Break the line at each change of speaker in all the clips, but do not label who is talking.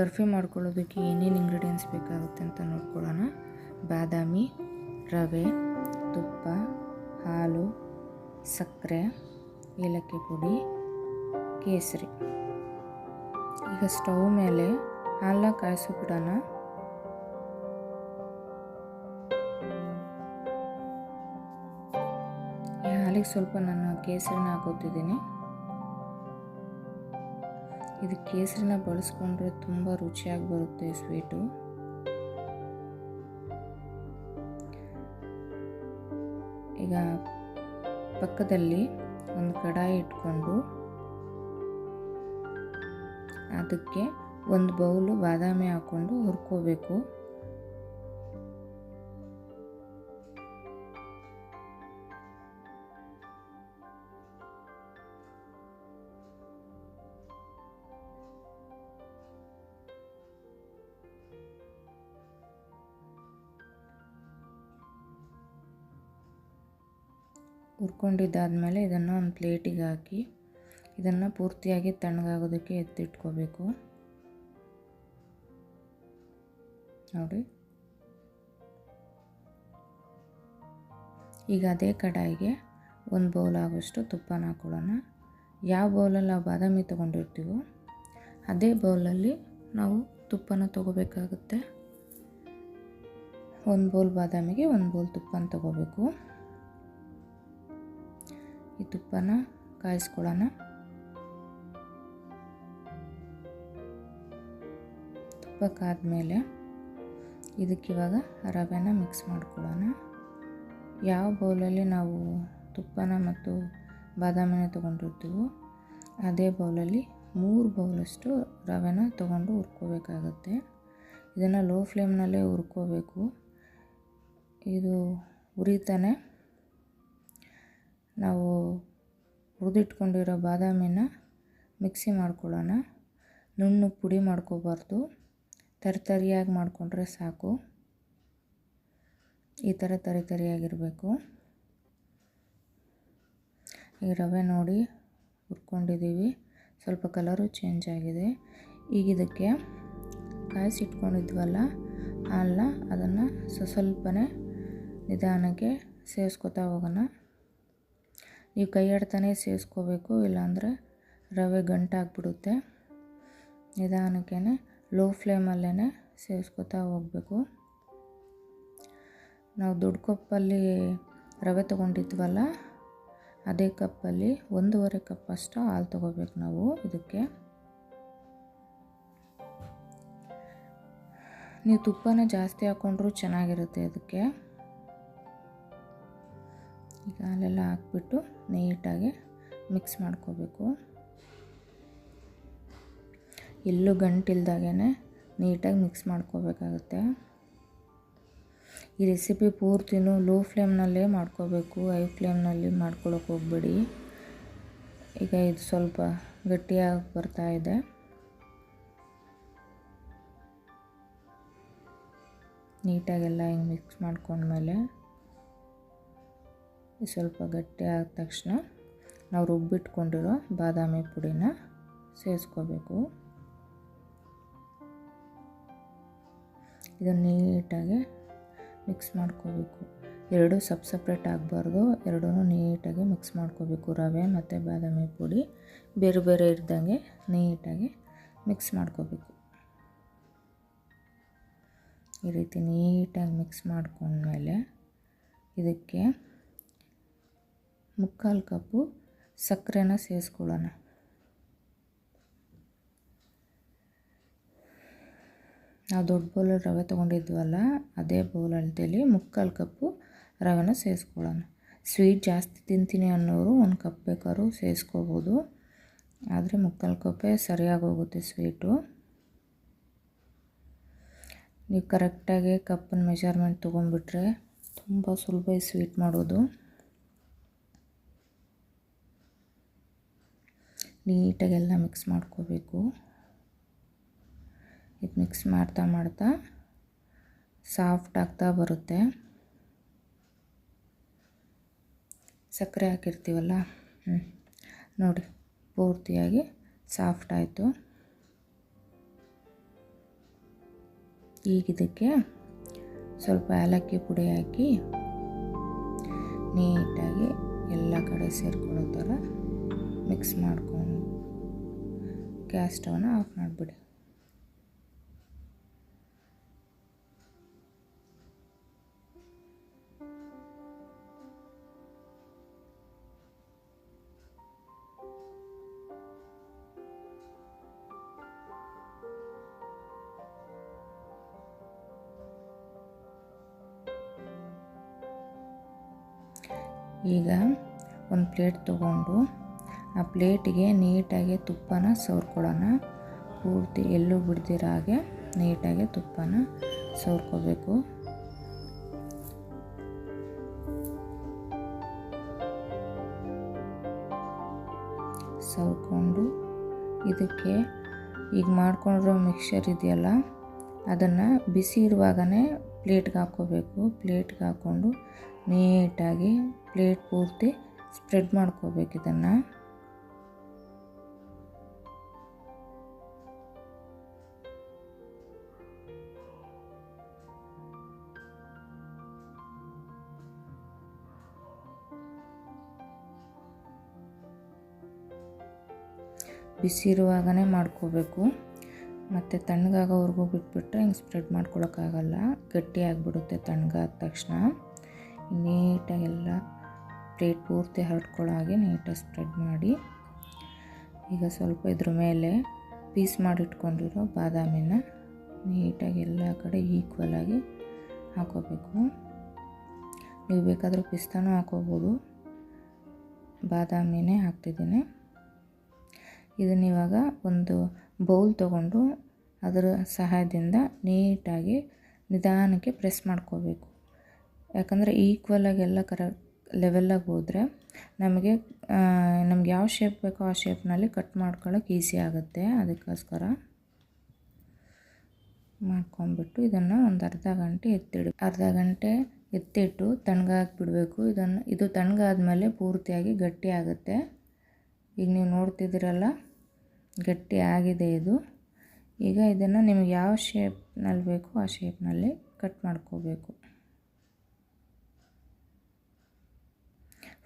ಬರ್ಫಿ ಮಾಡ್ಕೊಳ್ಳೋದಕ್ಕೆ ಏನೇನು ಇಂಗ್ರೀಡಿಯೆಂಟ್ಸ್ ಬೇಕಾಗುತ್ತೆ ಅಂತ ನೋಡ್ಕೊಳ್ಳೋಣ. ಬಾದಾಮಿ, ರವೆ, ತುಪ್ಪ, ಹಾಲು, ಸಕ್ಕರೆ, ಏಲಕ್ಕಿ ಪುಡಿ, ಕೇಸರಿ. ಈಗ ಸ್ಟವ್ ಮೇಲೆ ಕಾಯಿಸ್ಬಿಡೋಣ. ಈ ಹಾಲಿಗೆ ಸ್ವಲ್ಪ ನಾನು ಕೇಸರಿನ ಹಾಕೋತಿದ್ದೀನಿ. ಇದು ಕೇಸರಿನ ಬಳಸ್ಕೊಂಡ್ರೆ ತುಂಬ ರುಚಿಯಾಗಿ ಬರುತ್ತೆ ಸ್ವೀಟು. ಈಗ ಪಕ್ಕದಲ್ಲಿ ಒಂದು ಕಡಾಯಿ ಇಟ್ಕೊಂಡು ಅದಕ್ಕೆ ಒಂದು ಬೌಲು ಬಾದಾಮಿ ಹಾಕ್ಕೊಂಡು ಹುರ್ಕೋಬೇಕು. ಹುರ್ಕೊಂಡಿದ್ದಾದಮೇಲೆ ಇದನ್ನು ಒಂದು ಪ್ಲೇಟಿಗೆ ಹಾಕಿ ಇದನ್ನು ಪೂರ್ತಿಯಾಗಿ ತಣ್ಣಗಾಗೋದಕ್ಕೆ ಎತ್ತಿಟ್ಕೋಬೇಕು. ನೋಡಿ. ಈಗ ಅದೇ ಕಡಾಯಿಗೆ ಒಂದು ಬೌಲ್ ಆಗೋಷ್ಟು ತುಪ್ಪನ ಹಾಕೊಳ್ಳೋಣ. ಯಾವ ಬೌಲಲ್ಲಿ ನಾವು ಬಾದಾಮಿ ತೊಗೊಂಡಿರ್ತೀವೋ ಅದೇ ಬೌಲಲ್ಲಿ ನಾವು ತುಪ್ಪನ ತೊಗೋಬೇಕಾಗುತ್ತೆ. ಒಂದು ಬೌಲ್ ಬಾದಾಮಿಗೆ ಒಂದು ಬೌಲ್ ತುಪ್ಪನ ತೊಗೋಬೇಕು. ಈ ತುಪ್ಪನ ಕಾಯಿಸ್ಕೊಳ್ಳೋಣ. ತುಪ್ಪ ಕಾದ್ಮೇಲೆ ಇದಕ್ಕಿವಾಗ ರವೆನ ಮಿಕ್ಸ್ ಮಾಡ್ಕೊಳ್ಳೋಣ. ಯಾವ ಬೌಲಲ್ಲಿ ನಾವು ತುಪ್ಪನ ಮತ್ತು ಬಾದಾಮಿನ ತೊಗೊಂಡಿರ್ತೀವೋ ಅದೇ ಬೌಲಲ್ಲಿ ಮೂರು ಬೌಲಷ್ಟು ರವೆನ ತೊಗೊಂಡು ಹುರ್ಕೋಬೇಕಾಗತ್ತೆ. ಇದನ್ನು ಲೋ ಫ್ಲೇಮ್ನಲ್ಲೇ ಹುರ್ಕೋಬೇಕು. ಇದು ಉರಿತಾನೆ. ನಾವು ಹುರಿದಿಟ್ಕೊಂಡಿರೋ ಬಾದಾಮಿನ ಮಿಕ್ಸಿ ಮಾಡ್ಕೊಳ್ಳೋಣ. ನುಣ್ಣು ಪುಡಿ ಮಾಡ್ಕೋಬಾರ್ದು. ತರಿತರಿಯಾಗಿ ಮಾಡಿಕೊಂಡ್ರೆ ಸಾಕು. ಈ ಥರ ತರಿ ತರಿಯಾಗಿರಬೇಕು. ಈ ರವೆ ನೋಡಿ ಹುರ್ಕೊಂಡಿದ್ದೀವಿ. ಸ್ವಲ್ಪ ಕಲರು ಚೇಂಜ್ ಆಗಿದೆ. ಈಗ ಇದಕ್ಕೆ ಕಾಯಿಸಿಟ್ಕೊಂಡಿದ್ವಲ್ಲ ಅಲ್ಲ ಅದನ್ನು ಸ್ವಲ್ಪನೇ ನಿಧಾನಕ್ಕೆ ಸೇರಿಸ್ಕೊತಾ ಹೋಗೋಣ. ನೀವು ಕೈ ಆಡ್ತಾನೆ ಸೇರಿಸ್ಕೋಬೇಕು ಇಲ್ಲಾಂದರೆ ರವೆ ಗಂಟಾಗ್ಬಿಡುತ್ತೆ ನಿಧಾನಕ್ಕೆ ಲೋ ಫ್ಲೇಮಲ್ಲೇ ಸೇರಿಸ್ಕೊತಾ ಹೋಗಬೇಕು. ನಾವು ದೊಡ್ಡ ಕಪ್ಪಲ್ಲಿ ರವೆ ತೊಗೊಂಡಿದ್ವಲ್ಲ, ಅದೇ ಕಪ್ಪಲ್ಲಿ ಒಂದೂವರೆ ಕಪ್ ಅಷ್ಟು ಹಾಲು ತೊಗೋಬೇಕು ನಾವು ಇದಕ್ಕೆ. ನೀವು ತುಪ್ಪನ ಜಾಸ್ತಿ ಹಾಕ್ಕೊಂಡ್ರೂ ಚೆನ್ನಾಗಿರುತ್ತೆ ಅದಕ್ಕೆ. ಈಗ ಹಾಲೆಲ್ಲ ಹಾಕ್ಬಿಟ್ಟು ನೀಟಾಗಿ ಮಿಕ್ಸ್ ಮಾಡ್ಕೋಬೇಕು. ಎಲ್ಲೂ ಗಂಟಿಲ್ದಾಗೆ ನೀಟಾಗಿ ಮಿಕ್ಸ್ ಮಾಡ್ಕೋಬೇಕಾಗುತ್ತೆ. ಈ ರೆಸಿಪಿ ಪೂರ್ತಿನೂ ಲೋ ಫ್ಲೇಮ್ನಲ್ಲೇ ಮಾಡ್ಕೋಬೇಕು. ಹೈ ಫ್ಲೇಮ್ನಲ್ಲಿ ಮಾಡ್ಕೊಳ್ಳೋಕೆ ಹೋಗ್ಬೇಡಿ. ಈಗ ಇದು ಸ್ವಲ್ಪ ಗಟ್ಟಿಯಾಗಿ ಬರ್ತಾ ಇದೆ. ನೀಟಾಗೆಲ್ಲ ಹಿಂಗೆ ಮಿಕ್ಸ್ ಮಾಡ್ಕೊಂಡ್ಮೇಲೆ ಸ್ವಲ್ಪ ಗಟ್ಟಿ ಆದ ತಕ್ಷಣ ನಾವು ರುಬ್ಬಿಟ್ಕೊಂಡಿರೋ ಬಾದಾಮಿ ಪುಡಿನ ಸೇರಿಸ್ಕೋಬೇಕು. ಇದನ್ನು ನೀಟಾಗಿ ಮಿಕ್ಸ್ ಮಾಡ್ಕೋಬೇಕು. ಎರಡೂ ಸಪ್ ಸಪ್ರೇಟ್ ಆಗಬಾರ್ದು ಎರಡೂ ನೀಟಾಗಿ ಮಿಕ್ಸ್ ಮಾಡ್ಕೋಬೇಕು. ರವೆ ಮತ್ತು ಬಾದಾಮಿ ಪುಡಿ ಬೇರೆ ಬೇರೆ ಇರ್ದಂಗೆ ನೀಟಾಗಿ ಮಿಕ್ಸ್ ಮಾಡ್ಕೋಬೇಕು. ಈ ರೀತಿ ನೀಟಾಗಿ ಮಿಕ್ಸ್ ಮಾಡ್ಕೊಂಡ್ಮೇಲೆ ಇದಕ್ಕೆ ಮುಕ್ಕಾಲು ಕಪ್ಪು ಸಕ್ಕರೆನ ಸೇರಿಸ್ಕೊಳ್ಳೋಣ. ನಾವು ದೊಡ್ಡ ಬೌಲಲ್ಲಿ ರವೆ ತೊಗೊಂಡಿದ್ವಲ್ಲ, ಅದೇ ಬೌಲ್ ಅಳತೆಯಲ್ಲಿ ಮುಕ್ಕಾಲು ಕಪ್ಪು ರವೆನ ಸೇರಿಸ್ಕೊಳ್ಳೋಣ. ಸ್ವೀಟ್ ಜಾಸ್ತಿ ತಿಂತೀನಿ ಅನ್ನೋರು ಒಂದು ಕಪ್ ಬೇಕಾದ್ರೂ ಸೇರಿಸ್ಕೋಬೋದು. ಆದರೆ ಮುಕ್ಕಾಲು ಕಪ್ಪೇ ಸರಿಯಾಗಿ ಹೋಗುತ್ತೆ ಸ್ವೀಟು. ನೀವು ಕರೆಕ್ಟಾಗಿ ಕಪ್ಪನ್ನು ಮೆಜರ್ಮೆಂಟ್ ತೊಗೊಂಡ್ಬಿಟ್ರೆ ತುಂಬ ಸುಲಭ ಸ್ವೀಟ್ ಮಾಡೋದು. ನೀಟಾಗೆಲ್ಲ ಮಿಕ್ಸ್ ಮಾಡ್ಕೋಬೇಕು. ಇದು ಮಿಕ್ಸ್ ಮಾಡ್ತಾ ಮಾಡ್ತಾ ಸಾಫ್ಟ್ ಆಗ್ತಾ ಬರುತ್ತೆ. ಸಕ್ಕರೆ ಹಾಕಿರ್ತೀವಲ್ಲ? ಹ್ಞೂ ನೋಡಿ, ಪೂರ್ತಿಯಾಗಿ ಸಾಫ್ಟ್ ಆಯಿತು. ಈಗ ಇದಕ್ಕೆ ಸ್ವಲ್ಪ ಏಲಕ್ಕಿ ಪುಡಿ ಹಾಕಿ ನೀಟಾಗಿ ಎಲ್ಲ ಕಡೆ ಸೇರ್ಕೊಳ್ಳೋ ಥರ ಮಿಕ್ಸ್ ಮಾಡ್ಕೊಂಡು ಗ್ಯಾಸ್ ಸ್ಟವ್ನ ಆಫ್ ಮಾಡಿಬಿಡಿ. ಈಗ ಒಂದು ಪ್ಲೇಟ್ ತೊಗೊಂಡು ಆ ಪ್ಲೇಟಿಗೆ ನೀಟಾಗಿ ತುಪ್ಪನ ಸವರ್ಕೊಳ್ಳೋಣ. ಪೂರ್ತಿ ಎಲ್ಲೂ ಬಿಡ್ದಿರೋ ಹಾಗೆ ನೀಟಾಗಿ ತುಪ್ಪನ ಸವರ್ಕೋಬೇಕು. ಸವರ್ಕೊಂಡು ಇದಕ್ಕೆ ಈಗ ಮಾಡ್ಕೊಂಡಿರೋ ಮಿಕ್ಸರ್ ಇದೆಯಲ್ಲ, ಅದನ್ನು ಬಿಸಿ ಇರುವಾಗಲೇ ಪ್ಲೇಟ್ಗೆ ಹಾಕ್ಕೋಬೇಕು. ಪ್ಲೇಟ್ಗೆ ಹಾಕ್ಕೊಂಡು ನೀಟಾಗಿ ಪ್ಲೇಟ್ ಪೂರ್ತಿ ಸ್ಪ್ರೆಡ್ ಮಾಡ್ಕೋಬೇಕು ಇದನ್ನು. ಬಿಸಿ ಇರುವಾಗಲೇ ಮಾಡ್ಕೋಬೇಕು. ಮತ್ತು ತಣ್ಣಗಾಗೋವರೆಗೂ ಬಿಟ್ಬಿಟ್ರೆ ಹಿಂಗೆ ಸ್ಪ್ರೆಡ್ ಮಾಡ್ಕೊಳಕ್ಕಾಗಲ್ಲ. ಗಟ್ಟಿ ಆಗಿಬಿಡುತ್ತೆ ತಣ್ಣಗಾದ ತಕ್ಷಣ. ನೀಟಾಗೆಲ್ಲ ಪ್ಲೇಟ್ ಪೂರ್ತಿ ಹರಡ್ಕೊಳ್ಳೋ ಹಾಗೆ ನೀಟಾಗಿ ಸ್ಪ್ರೆಡ್ ಮಾಡಿ. ಈಗ ಸ್ವಲ್ಪ ಇದ್ರ ಮೇಲೆ ಪೀಸ್ ಮಾಡಿಟ್ಕೊಂಡಿರೋ ಬಾದಾಮಿನ ನೀಟಾಗಿ ಎಲ್ಲ ಕಡೆ ಈಕ್ವಲಾಗಿ ಹಾಕೋಬೇಕು. ನೀವು ಬೇಕಾದರೂ ಪಿಸ್ತಾನೂ ಹಾಕೋಬೋದು. ಬಾದಾಮಿನೇ ಹಾಕ್ತಿದ್ದೀನಿ. ಇದನ್ನ ಇವಾಗ ಒಂದು ಬೌಲ್ ತಗೊಂಡು ಅದರ ಸಹಾಯದಿಂದ ನೀಟಾಗಿ ನಿಧಾನಕ್ಕೆ ಪ್ರೆಸ್ ಮಾಡ್ಕೋಬೇಕು. ಯಾಕಂದರೆ ಈಕ್ವಲಾಗಿ ಎಲ್ಲ ಕರೆಕ್ಟ್ ಲೆವೆಲ್ಲಾಗಿ ಹೋದರೆ ನಮಗೆ ನಮ್ಗೆ ಯಾವ ಶೇಪ್ ಬೇಕೋ ಆ ಶೇಪ್ನಲ್ಲಿ ಕಟ್ ಮಾಡ್ಕೊಳ್ಳೋಕೆ ಈಸಿ ಆಗುತ್ತೆ. ಅದಕ್ಕೋಸ್ಕರ ಮಾಡ್ಕೊಂಬಿಟ್ಟು ಇದನ್ನು ಒಂದು ಅರ್ಧ ಗಂಟೆ ಎತ್ತಿಡಿ, ಅರ್ಧ ಗಂಟೆ ಎತ್ತಿಟ್ಟು ತಣ್ಣಗಾಗಿ ಬಿಡಬೇಕು ಇದನ್ನು, ಇದು ತಣ್ಣಗಾದ್ಮೇಲೆ ಪೂರ್ತಿಯಾಗಿ ಗಟ್ಟಿ ಆಗುತ್ತೆ. ಈಗ ನೀವು ನೋಡ್ತಿದ್ದೀರಲ್ಲ? ಗಟ್ಟಿ ಆಗಿದೆ ಇದು. ಈಗ ಇದನ್ನು ನಿಮಗೆ ಯಾವ ಶೇಪ್ನಲ್ಲಿ ಬೇಕೋ ಆ ಶೇಪ್ನಲ್ಲಿ ಕಟ್ ಮಾಡ್ಕೋಬೇಕು.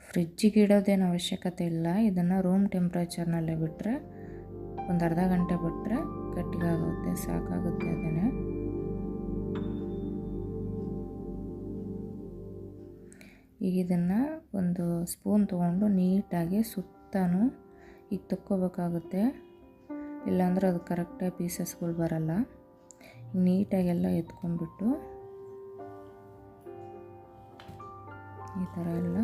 ಫ್ರಿಜ್ಜಿಗೆ ಇಡೋದೇನು ಅವಶ್ಯಕತೆ ಇಲ್ಲ. ಇದನ್ನು ರೂಮ್ ಟೆಂಪ್ರೇಚರ್ನಲ್ಲೇ ಬಿಟ್ಟರೆ ಒಂದು ಅರ್ಧ ಗಂಟೆ ಬಿಟ್ಟರೆ ಗಟ್ಟಿಗಾಗುತ್ತೆ, ಸಾಕಾಗುತ್ತೆ ಅದನ್ನೇ. ಈಗ ಇದನ್ನು ಒಂದು ಸ್ಪೂನ್ ತೊಗೊಂಡು ನೀಟಾಗಿ ಸುತ್ತನೂ ಈಗ ತಕ್ಕೋಬೇಕಾಗುತ್ತೆ. ಇಲ್ಲಾಂದ್ರೆ ಅದು ಕರೆಕ್ಟಾಗಿ ಪೀಸಸ್ಗಳು ಬರಲ್ಲ. ನೀಟಾಗೆಲ್ಲ ಎತ್ಕೊಂಡ್ಬಿಟ್ಟು ಈ ಥರ ಎಲ್ಲ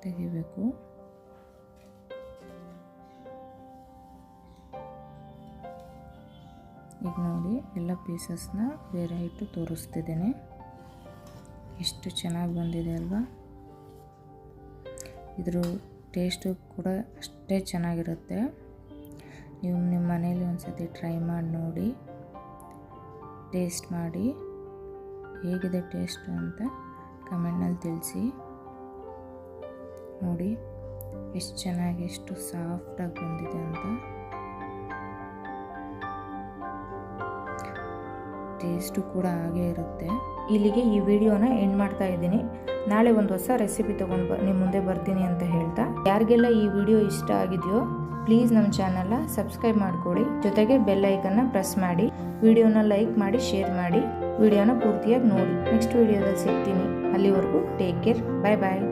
ತೆಗಿಬೇಕು. ಈಗ ನೋಡಿ, ಎಲ್ಲ ಪೀಸಸ್ನ ಬೇರೆ ಇಟ್ಟು ತೋರಿಸ್ತಿದ್ದೇನೆ. ಎಷ್ಟು ಚೆನ್ನಾಗಿ ಬಂದಿದೆ ಅಲ್ವಾ? ಇದ್ರ ಟೇಸ್ಟು ಕೂಡ ಅಷ್ಟೇ ಚೆನ್ನಾಗಿರುತ್ತೆ. ನೀವು ನಿಮ್ಮ ಮನೇಲಿ ಒಂದು ಸತಿ ಟ್ರೈ ಮಾಡಿ ನೋಡಿ ಟೇಸ್ಟ್ ಮಾಡಿ, ಹೇಗಿದೆ ಟೇಸ್ಟು ಅಂತ ಕಮೆಂಟ್ನಲ್ಲಿ ತಿಳಿಸಿ. ನೋಡಿ, ಎಷ್ಟು ಚೆನ್ನಾಗಿ, ಎಷ್ಟು ಸಾಫ್ಟಾಗಿ ಬಂದಿದೆ ಅಂತ. ಟೇಸ್ಟು ಕೂಡ ಹಾಗೇ ಇರುತ್ತೆ.
ಇಲ್ಲಿಗೆ ಈ ವಿಡಿಯೋನ ಎಂಡ್ ಮಾಡ್ತಾ ಇದ್ದೀನಿ. ನಾಳೆ ಒಂದು ಹೊಸ ರೆಸಿಪಿ ತೊಗೊಂಡು ಬ ನಿಮ್ಮ ಮುಂದೆ ಬರ್ತೀನಿ ಅಂತ ಹೇಳ್ತಾ. ಯಾರಿಗೆಲ್ಲ ಈ ವಿಡಿಯೋ ಇಷ್ಟ ಆಗಿದೆಯೋ ಪ್ಲೀಸ್ ನಮ್ಮ ಚಾನಲ್ನ ಸಬ್ಸ್ಕ್ರೈಬ್ ಮಾಡ್ಕೊಳ್ಳಿ ಜೊತೆಗೆ ಬೆಲ್ ಐಕನ್ನ ಪ್ರೆಸ್ ಮಾಡಿ. ವಿಡಿಯೋನ ಲೈಕ್ ಮಾಡಿ ಶೇರ್ ಮಾಡಿ. ವಿಡಿಯೋನ ಪೂರ್ತಿಯಾಗಿ ನೋಡಿ. ನೆಕ್ಸ್ಟ್ ವಿಡಿಯೋದಲ್ಲಿ ಸಿಗ್ತೀನಿ. ಅಲ್ಲಿವರೆಗೂ ಟೇಕ್ ಕೇರ್ ಬಾಯ್ ಬಾಯ್